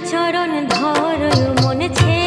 চরণ ধর মনে ছে